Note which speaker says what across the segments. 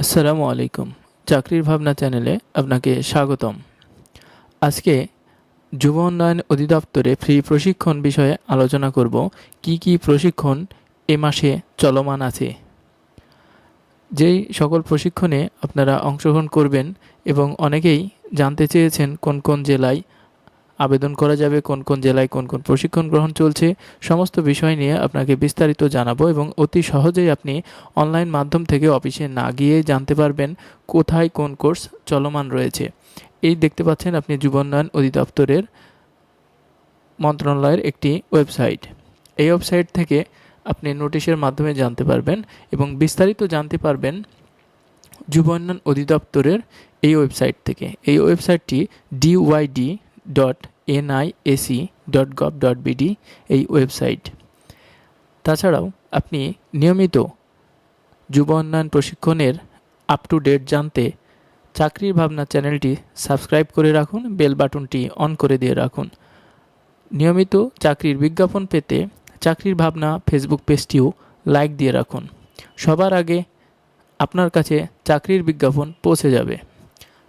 Speaker 1: আসসালামু আলাইকুম। চাকরির ভাবনা চ্যানেলে আপনাকে স্বাগতম। আজকে যুব উন্নয়ন অধিদপ্তরে ফ্রি প্রশিক্ষণ বিষয়ে আলোচনা করব। কি কি প্রশিক্ষণ এ মাসে চলমান আছে? যেই সকল প্রশিক্ষণে আপনারা অংশগ্রহণ করবেন এবং অনেকেই জানতে চেয়েছেন কোন কোন জেলায় আবেদন করা যাবে, কোন কোন জেলায় কোন কোন প্রশিক্ষণ গ্রহণ চলছে, সমস্ত বিষয় নিয়ে আপনাকে বিস্তারিত জানাব এবং অতি সহজেই আপনি অনলাইন মাধ্যম থেকে অফিসে না গিয়ে জানতে পারবেন কোথায় কোন কোর্স চলমান রয়েছে। এই দেখতে পাচ্ছেন আপনি যুব উন্নয়ন অধিদপ্তরের মন্ত্রণালয়ের একটি ওয়েবসাইট। এই ওয়েবসাইট থেকে আপনি নোটিশের মাধ্যমে জানতে পারবেন এবং বিস্তারিত জানতে পারবেন যুব উন্নয়ন অধিদপ্তরের এই ওয়েবসাইট থেকে। এই ওয়েবসাইটটি DYD dot NIAC dot gov dot BD এই ওয়েবসাইট তাছাড়াও আপনি নিয়মিত যুব উন্নয়ন প্রশিক্ষণের আপ টু ডেট জানতে চাকরির ভাবনা চ্যানেলটি সাবস্ক্রাইব করে রাখুন বেল বাটনটি অন করে দিয়ে রাখুন। নিয়মিত চাকরির বিজ্ঞাপন পেতে চাকরির ভাবনা ফেসবুক পেজটিও লাইক দিয়ে রাখুন। সবার আগে আপনার কাছে চাকরির বিজ্ঞাপন পৌঁছে যাবে।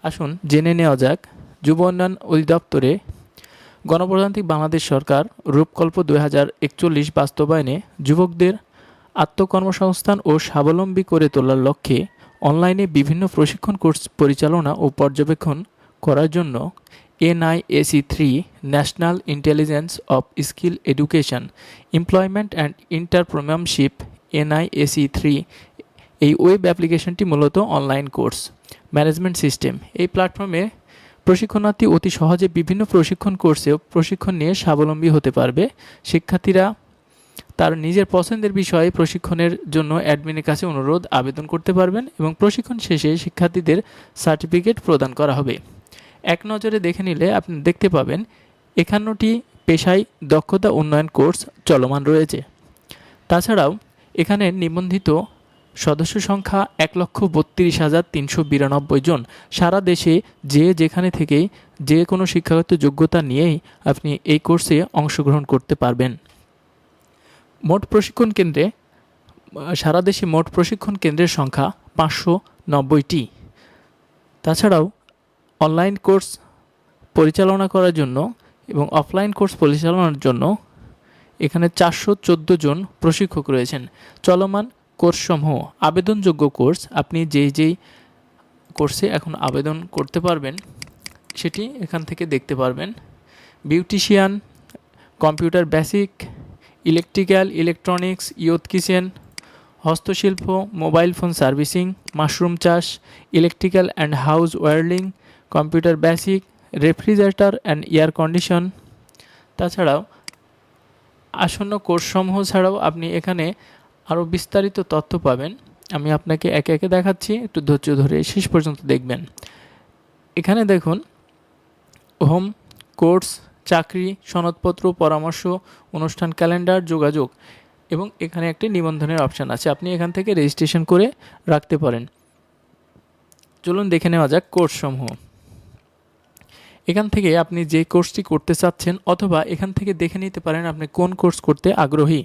Speaker 1: আসুন জেনে নেওয়া যাক যুব উন্নয়ন অধিদপ্তরে গণপ্রজাতান্ত্রিক বাংলাদেশ সরকার রূপকল্প দুই হাজার একচল্লিশ বাস্তবায়নে যুবকদের আত্মকর্মসংস্থান ও স্বাবলম্বী করে তোলার লক্ষ্যে অনলাইনে বিভিন্ন প্রশিক্ষণ কোর্স পরিচালনা ও পর্যবেক্ষণ করার জন্য NIAC three national intelligence of skill education, employment and entrepreneurship NIAC three এই ওয়েব অ্যাপ্লিকেশনটি মূলত অনলাইন কোর্স ম্যানেজমেন্ট সিস্টেম। এই প্ল্যাটফর্মে প্রশিক্ষণার্থী অতি সহজে বিভিন্ন প্রশিক্ষণ কোর্সেও প্রশিক্ষণ নিয়ে স্বাবলম্বী হতে পারবে। শিক্ষার্থীরা তার নিজের পছন্দের বিষয়ে প্রশিক্ষণের জন্য অ্যাডমিনের কাছে অনুরোধ, আবেদন করতে পারবেন এবং প্রশিক্ষণ শেষে শিক্ষার্থীদের সার্টিফিকেট প্রদান করা হবে। এক নজরে দেখে নিলে আপনি দেখতে পাবেন, একান্নটি পেশায় দক্ষতা উন্নয়ন কোর্স চলমান রয়েছে। তাছাড়াও এখানে নিবন্ধিত সদস্য সংখ্যা এক লক্ষ বত্রিশ হাজার তিনশো বিরানব্বই জন। সারা দেশে যে যেখানে থেকেই যে কোনো শিক্ষাগত যোগ্যতা নিয়েই আপনি এই কোর্সে অংশগ্রহণ করতে পারবেন। মোট প্রশিক্ষণ কেন্দ্রে, সারা দেশে মোট প্রশিক্ষণ কেন্দ্রের সংখ্যা পাঁচশো নব্বইটি। তাছাড়াও অনলাইন কোর্স পরিচালনা করার জন্য এবং অফলাইন কোর্স পরিচালনার জন্য এখানে চারশো চোদ্দ জন প্রশিক্ষক রয়েছেন। চলমান কোর্সসমূহ, আবেদনযোগ্য কোর্স, আপনি যেই যেই কোর্সে এখন আবেদন করতে পারবেন, সেটি এখান থেকে দেখতে পারবেন। Beautician, computer basic, electrical, electronics, youth kitchen, হস্তশিল্প, মোবাইল ফোন সার্ভিসিং, মাশরুম চাষ, electrical and house wiring, computer basic, refrigerator and air condition. তাছাড়াও, আসন্ন কোর্সসমূহ ছাড়াও আপনি এখানে আরও বিস্তারিত তথ্য পাবেন। আমি আপনাকে একে একে দেখাচ্ছি, একটু ধৈর্য ধরে শেষ পর্যন্ত দেখবেন। এখানে দেখুন, হোম, কোর্স, চাকরি, সনদপত্র, পরামর্শ, অনুষ্ঠান ক্যালেন্ডার, যোগাযোগ এবং এখানে একটি নিবন্ধনের অপশান আছে। আপনি এখান থেকে রেজিস্ট্রেশন করে রাখতে পারেন। চলুন দেখে নেওয়া যাক কোর্সসমূহ। এখান থেকে আপনি যে কোর্সটি করতে চাচ্ছেন অথবা এখান থেকে দেখে নিতে পারেন আপনি কোন কোর্স করতে আগ্রহী।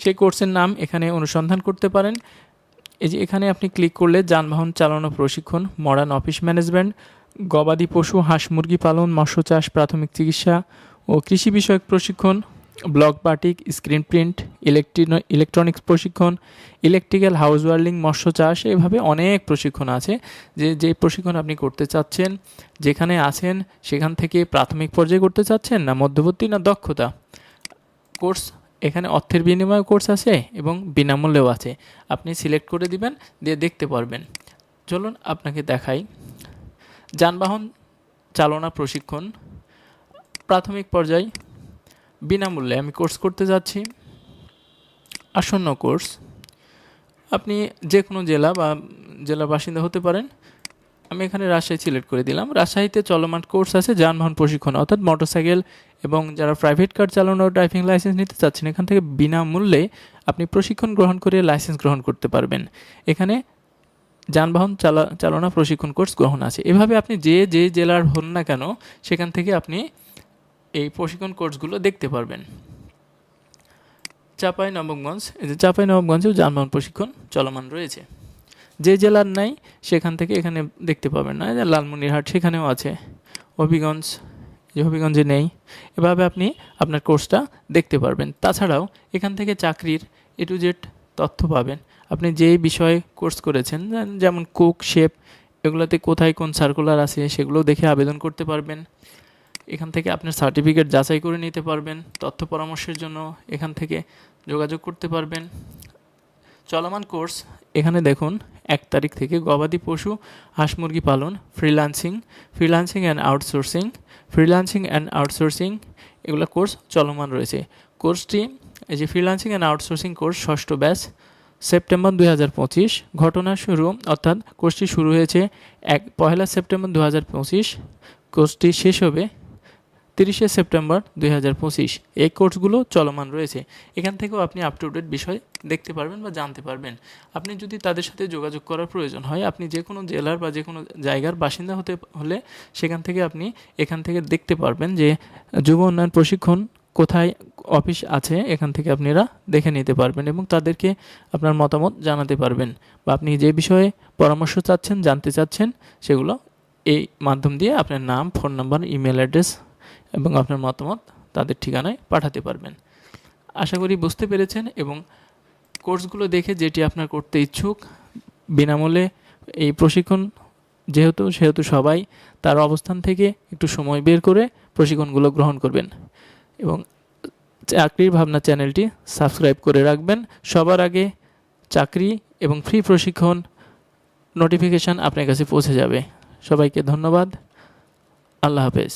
Speaker 1: সেই কোর্সের নাম এখানে অনুসন্ধান করতে পারেন। এই যে এখানে আপনি ক্লিক করলে যানবাহন চালানো প্রশিক্ষণ মডার্ন অফিস ম্যানেজমেন্ট গবাদি পশু, হাঁস মুরগি পালন, মৎস্য চাষ, প্রাথমিক চিকিৎসা ও কৃষি বিষয়ক প্রশিক্ষণ, block batik, screen print electric electronics প্রশিক্ষণ ইলেকট্রিক্যাল হাউস ওয়ার্লিং মৎস্য চাষ, এভাবে অনেক প্রশিক্ষণ আছে। যে যে প্রশিক্ষণ আপনি করতে চাচ্ছেন, যেখানে আছেন, সেখান থেকে প্রাথমিক পর্যায়ে করতে চাচ্ছেন না মধ্যবর্তী না দক্ষতা? কোর্স এখানে অর্থের বিনিময় কোর্স আছে এবং বিনামূল্যেও আছে। আপনি সিলেক্ট করে দিবেন, দিয়ে দেখতে পারবেন। চলুন আপনাকে দেখাই। যানবাহন চালনা প্রশিক্ষণ, প্রাথমিক পর্যায়, বিনামূল্যে। আমি কোর্স করতে যাচ্ছি। আসন্ন কোর্স। আপনি যে কোনো জেলা বা জেলার বাসিন্দা হতে পারেন। আমি এখানে রাজশাহী সিলেক্ট করে দিলাম। রাজশাহীতে চলমান কোর্স আছে যানবাহন প্রশিক্ষণ, অর্থাৎ মোটরসাইকেল এবং যারা প্রাইভেট কার চালানোর ড্রাইভিং লাইসেন্স নিতে চাচ্ছেন, এখান থেকে বিনামূল্যে আপনি প্রশিক্ষণ গ্রহণ করে লাইসেন্স গ্রহণ করতে পারবেন। এখানে যানবাহন চালা, চালনা প্রশিক্ষণ কোর্স গ্রহণ আছে। এভাবে আপনি যে যে জেলার হন না কেন, সেখান থেকে আপনি এই প্রশিক্ষণ কোর্সগুলো দেখতে পারবেন। চাপাই নবমগঞ্জ এই যে চাপাই নবমগঞ্জেও যানবাহন প্রশিক্ষণ চলমান রয়েছে। যে জেলার নাই, সেখান থেকে এখানে দেখতে পাবেন না। লালমনিরহাট, সেখানেও আছে। হবিগঞ্জ যে হবিগঞ্জে নেই। এভাবে আপনি আপনার কোর্সটা দেখতে পারবেন। তাছাড়াও এখান থেকে চাকরির এ টু জেড তথ্য পাবেন। আপনি যে বিষয়ে কোর্স করেছেন যেমন কুক শেপ এগুলোতে কোথায় কোন সার্কুলার আছে, সেগুলো দেখে আবেদন করতে পারবেন। এখান থেকে আপনার সার্টিফিকেট যাচাই করে নিতে পারবেন। তথ্য পরামর্শের জন্য এখান থেকে যোগাযোগ করতে পারবেন। চলমান কোর্স, এখানে দেখুন, এক তারিখ থেকে গবাদি পশু, হাঁস মুরগি পালন freelancing freelancing and outsourcing freelancing and outsourcing এগুলো কোর্স চলমান রয়েছে। কোর্সটি, এই যে ফ্রিল্যান্সিং অ্যান্ড আউটসোর্সিং কোর্স, ষষ্ঠ ব্যাচ, সেপ্টেম্বর দুই হাজার পঁচিশ, ঘটনা শুরু, অর্থাৎ কোর্সটি শুরু হয়েছে এক পয়লা সেপ্টেম্বর দু হাজার পঁচিশ, কোর্সটি শেষ হবে তিরিশে সেপ্টেম্বর দুই হাজার পঁচিশ। এই কোর্সগুলো চলমান রয়েছে। এখান থেকেও আপনি আপ টু ডেট বিষয় দেখতে পারবেন বা জানতে পারবেন। আপনি যদি তাদের সাথে যোগাযোগ করার প্রয়োজন হয়, আপনি যে কোনো জেলার বা যে কোনো জায়গার বাসিন্দা হতে হলে সেখান থেকে আপনি এখান থেকে দেখতে পারবেন যে যুব উন্নয়ন প্রশিক্ষণ কোথায় অফিস আছে, এখান থেকে আপনারা দেখে নিতে পারবেন এবং তাদেরকে আপনার মতামত জানাতে পারবেন বা আপনি যে বিষয়ে পরামর্শ চাচ্ছেন, জানতে চাচ্ছেন, সেগুলো এই মাধ্যম দিয়ে আপনার নাম, ফোন নাম্বার, ইমেল অ্যাড্রেস এবং আপনার মতামত তাদের ঠিকানায় পাঠাতে পারবেন। আশা করি বুঝতে পেরেছেন এবং কোর্সগুলো দেখে যেটি আপনার করতে ইচ্ছুক, বিনামূল্যে এই প্রশিক্ষণ যেহেতু, সেহেতু সবাই তার অবস্থান থেকে একটু সময় বের করে প্রশিক্ষণগুলো গ্রহণ করবেন এবং চাকরির ভাবনা চ্যানেলটি সাবস্ক্রাইব করে রাখবেন। সবার আগে চাকরি এবং ফ্রি প্রশিক্ষণ নোটিফিকেশান আপনার কাছে পৌঁছে যাবে। সবাইকে ধন্যবাদ। আল্লাহ হাফেজ।